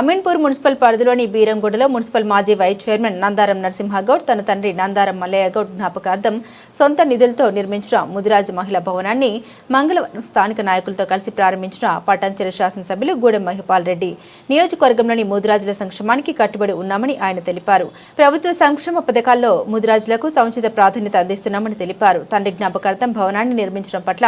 Ameenpur municipal పరిధిలోని బీరంగూడలో municipal మాజీ వైస్ చైర్మన్ నందారం నరసింహగౌడ్ తన తండ్రి నందారం మల్లయ్య గౌడ్ జ్ఞాపకార్థం సొంత నిధులతో నిర్మించిన ముదిరాజు మహిళా భవనాన్ని మంగళవారం స్థానిక నాయకులతో కలిసి ప్రారంభించిన పటాంచెరు శాసనసభ్యులు గూడెం మహిపాల్ రెడ్డి. నియోజకవర్గంలోని ముదిరాజుల సంక్షేమానికి కట్టుబడి ఉన్నామని ఆయన తెలిపారు. ప్రభుత్వ సంక్షేమ పథకాల్లో ముదిరాజులకు సముచిత ప్రాధాన్యత అందిస్తున్నామని తెలిపారు. తండ్రి జ్ఞాపకార్థం భవనాన్ని నిర్మించడం పట్ల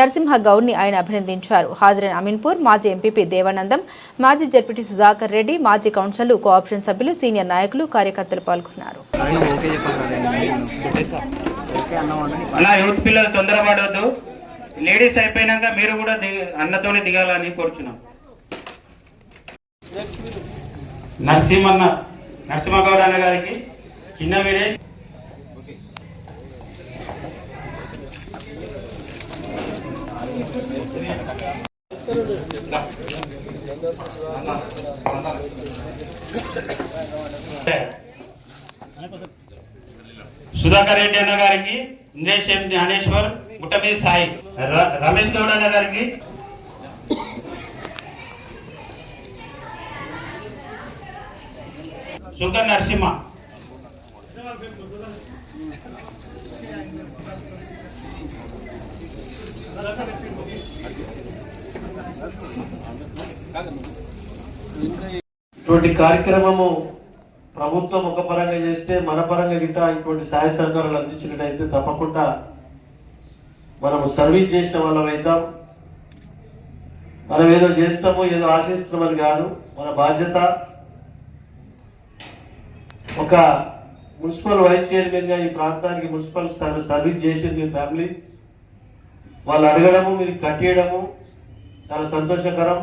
నరసింహగౌడ్ని ఆయన అభినందించారు. హాజరైన అమీన్పూర్ మాజీ ఎంపీపీ దేవానందం మాజీ జడ్పీటీ సుధాకర్ రెడ్డి మాజీ కౌన్సిలర్లు కోఆపరేషన్ సభ్యులు సీనియర్ నాయకులు కార్యకర్తలు పాల్గొన్నారు. పిల్లలు తొందరపడవద్దు లేడీస్ అయిపోయినాక మీరు కూడా అన్నతోనే దిగాలని కోరుచున్నాం. నరసింహన్న నరసింహగౌడ్ అన్న గారికి చిన్న వీరేష్ సుధాకర్ రెడ్డి అన్న గారికి ఇంద్రేష్ ఎం జ్ఞానేశ్వర్ ముట్టమీ సాయి ర- రమేష్ గౌడ్ అన్న గారికి. సుల్తాన్ నరసింహ. ఇటువంటి కార్యక్రమము ప్రభుత్వం ఒక పరంగా చేస్తే మన పరంగా గిట్ట ఇటువంటి సహాయ సహకారాలు అందించినట్టయితే తప్పకుండా మనము సర్వీస్ చేసిన వాళ్ళం అవుతాం. మనం ఏదో చేస్తాము ఏదో ఆశిస్తున్నామని కాదు. మన బాధ్యత ఒక మున్సిపల్ వైస్ చైర్మన్గా ఈ ప్రాంతానికి మున్సిపల్ సర్వీస్ సర్వీస్ చేసింది మీ ఫ్యామిలీ. వాళ్ళు అడగడము మీరు కట్టేయడము చాలా సంతోషకరం.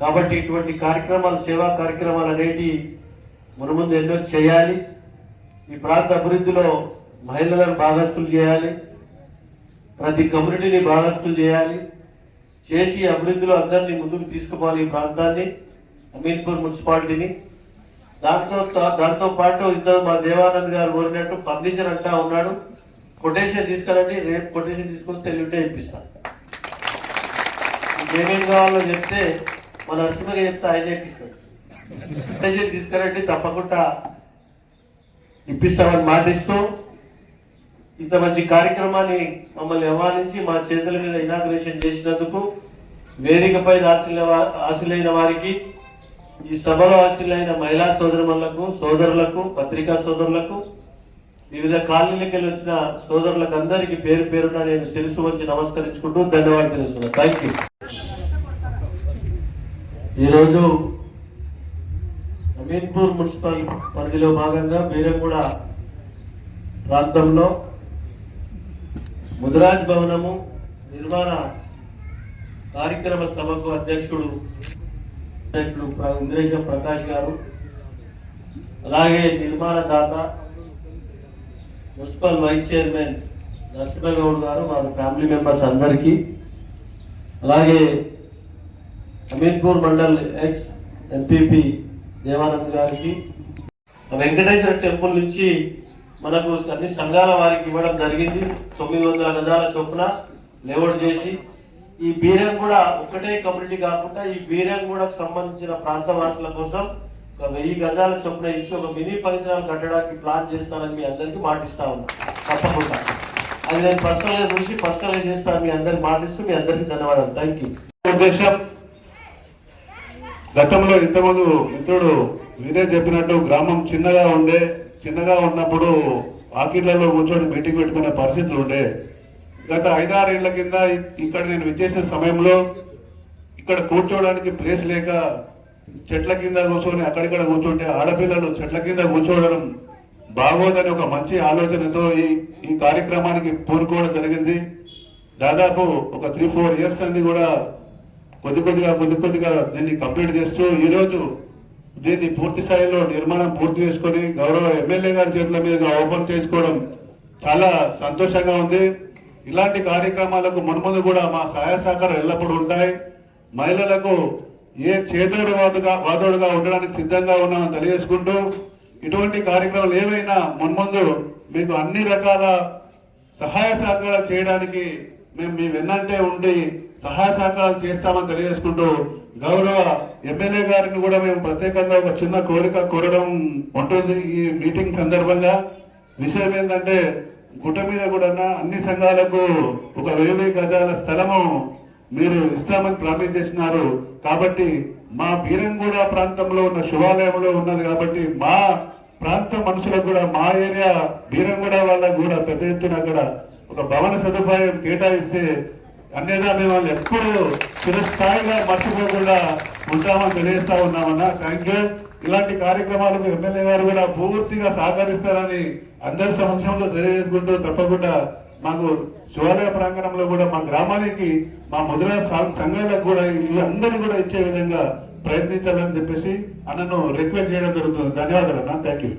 కాబట్టి ఇటువంటి కార్యక్రమాలు సేవా కార్యక్రమాలు అనేవి మన ముందు ఎన్నో చేయాలి. ఈ ప్రాంత అభివృద్ధిలో మహిళలను భాగస్తులు చేయాలి. ప్రతి కమ్యూనిటీని భాగస్తులు చేయాలి. చేసి అభివృద్ధిలో అందరినీ ముందుకు తీసుకుపోవాలి ఈ ప్రాంతాన్ని అమీన్పూర్ మున్సిపాలిటీని. దాంతో దాంతో పాటు ఇద్దరు మా దేవానంద్ గారు కోరినట్టు ఫర్నిచర్ అంటా ఉన్నాడు. కొటేషన్ తీసుకురండి రేపు కొటేషన్ తీసుకొస్తే ఎల్లుంటే ఇప్పిస్తాను ఏమేమి కావాలో చెప్తే మన నరసింహగా చెప్తే ఆయన ఇప్పిస్తాడు కొటేషన్ తీసుకురండి తప్పకుండా ఇప్పిస్తామని మాటిస్తూ ఇంత మంచి కార్యక్రమాన్ని మమ్మల్ని ఆహ్వానించి మా చేతుల మీద ఇనాగ్రేషన్ చేసినందుకు వేదికపై ఆశలైన వారికి ఈ సభలో ఆశలైన మహిళా సోదరులకు సోదరులకు పత్రికా సోదరులకు వివిధ కాలనీలకి వెళ్ళి వచ్చిన సోదరులకు అందరికీ పేరు పేరున నేను శిరసు వచ్చి నమస్కరించుకుంటూ ధన్యవాదాలు తెలుస్తున్నాను థ్యాంక్ యూ ఈరోజు అమీన్పూర్ మున్సిపల్ పరిధిలో భాగంగా బీరంగూడ ప్రాంతంలో ముదిరాజ్ భవనము నిర్మాణ కార్యక్రమ సభకు అధ్యక్షుడు అధ్యక్షుడు ప్ర- ఇంద్రేశం ప్రకాష్ గారు అలాగే నిర్మాణదాత municipal vice chairman Narasimha Goud garu వారి ఫ్యామిలీ మెంబర్స్ అందరికీ అలాగే అమీర్పూర్ మండల్ ఎక్స్ ఎంపీపీ దేవానంద్ గారికి వెంకటేశ్వర టెంపుల్ నుంచి మనకు అన్ని సంఘాల వారికి ఇవ్వడం జరిగింది. తొమ్మిది వందల గజాల చొప్పున లేఅవుట్ చేసి ఈ బీరం కూడా ఒకటే కమ్యూనిటీ కాకుండా ఈ బీరం కూడా సంబంధించిన ప్రాంతవాసుల కోసం ఒక వెయ్యి గజాల చొప్పున ఇచ్చి ఒక మినీ పరిసరాలు కట్టడానికి ప్లాన్ చేస్తానని మీ అందరికీ మాటిస్తా ఉన్నా. తప్పకుండా. అది నేను పర్సనల్ చూసి పర్సనల్ చేస్తాను మీ అందరికి మాటిస్తూ మీ అందరికీ ధన్యవాదాలు. థ్యాంక్ యూ గతంలో ఇంతకుముందు మిత్రుడు మీరే చెప్పినట్టు గ్రామం చిన్నగా ఉండే చిన్నగా ఉన్నప్పుడు ఆకిళ్ళలో కూర్చొని మీటింగ్ పెట్టుకునే పరిస్థితులు ఉండే. గత ఐదారేళ్ళ కింద ఇక్కడ నేను విచ్చేసిన సమయంలో ఇక్కడ కూర్చోవడానికి ప్లేస్ లేక చెట్ల కింద కూర్చొని అక్కడిక్కడ కూర్చుంటే ఆడపిల్లలు చెట్ల కింద కూర్చోవడం బాగోదని ఒక మంచి ఆలోచనతో ఈ ఈ కార్యక్రమానికి పూనుకోవడం జరిగింది. దాదాపు ఒక త్రీ ఫోర్ ఇయర్స్ అనేది కూడా కొద్ది కొద్దిగా కొద్ది కొద్దిగా దీన్ని కంప్లీట్ చేస్తూ ఈరోజు దీన్ని పూర్తి స్థాయిలో నిర్మాణం పూర్తి చేసుకొని గౌరవ ఎమ్మెల్యే గారి చేతుల మీదుగా ఓపెన్ చేసుకోవడం చాలా సంతోషంగా ఉంది. ఇలాంటి కార్యక్రమాలకు మున్ముందు కూడా మా సహాయ సహకారం ఎల్లప్పుడూ ఉంటాయి. మహిళలకు ఏ చేదోడు వాదుగా వాదోడుగా ఉండడానికి సిద్ధంగా ఉన్నామని తెలియజేసుకుంటూ ఇటువంటి కార్యక్రమాలు ఏవైనా మున్ముందు మీకు అన్ని రకాల సహాయ సహకారాలు చేయడానికి మేము మీ వెన్నంటే ఉండి సహాయ సహకారాలు చేస్తామని తెలియజేసుకుంటూ గౌరవ ఎమ్మెల్యే గారిని కూడా మేము ప్రత్యేకంగా ఒక చిన్న కోరిక కోరడం ఉంటుంది ఈ మీటింగ్ సందర్భంగా. విషయం ఏంటంటే గుట్ట మీద కూడా అన్ని సంఘాలకు ఒక వెయ్యి గజాల స్థలము మీరు ఇస్తామని ప్రామిస్ చేసినారు కాబట్టి మా బీరంగూడ ప్రాంతంలో ఉన్న శివాలయంలో ఉన్నది కాబట్టి మా ప్రాంత మనుషులకు కూడా మా ఏరియా బీరంగూడ వాళ్ళకు కూడా పెద్ద ఎత్తున అక్కడ ఒక భవన సదుపాయం కేటాయిస్తే అన్యదా మేము వాళ్ళు ఎప్పుడు చిరస్థాయిగా మర్చిపోకుండా ఉంటామని తెలియజేస్తా ఉన్నామన్నా. Thank you. ఇలాంటి కార్యక్రమాలకు ఎమ్మెల్యే గారు కూడా పూర్తిగా సహకరిస్తారని అందరి సమక్షంలో తెలియజేసుకుంటూ తప్పకుండా మాకు శివాలయ ప్రాంగణంలో కూడా మా గ్రామానికి మా ముద్రా సంఘాలకు కూడా అందరూ కూడా ఇచ్చే విధంగా ప్రయత్నించాలని చెప్పేసి అన్నను రిక్వెస్ట్ చేయడం జరుగుతుంది. ధన్యవాదాలు అన్న. Thank you.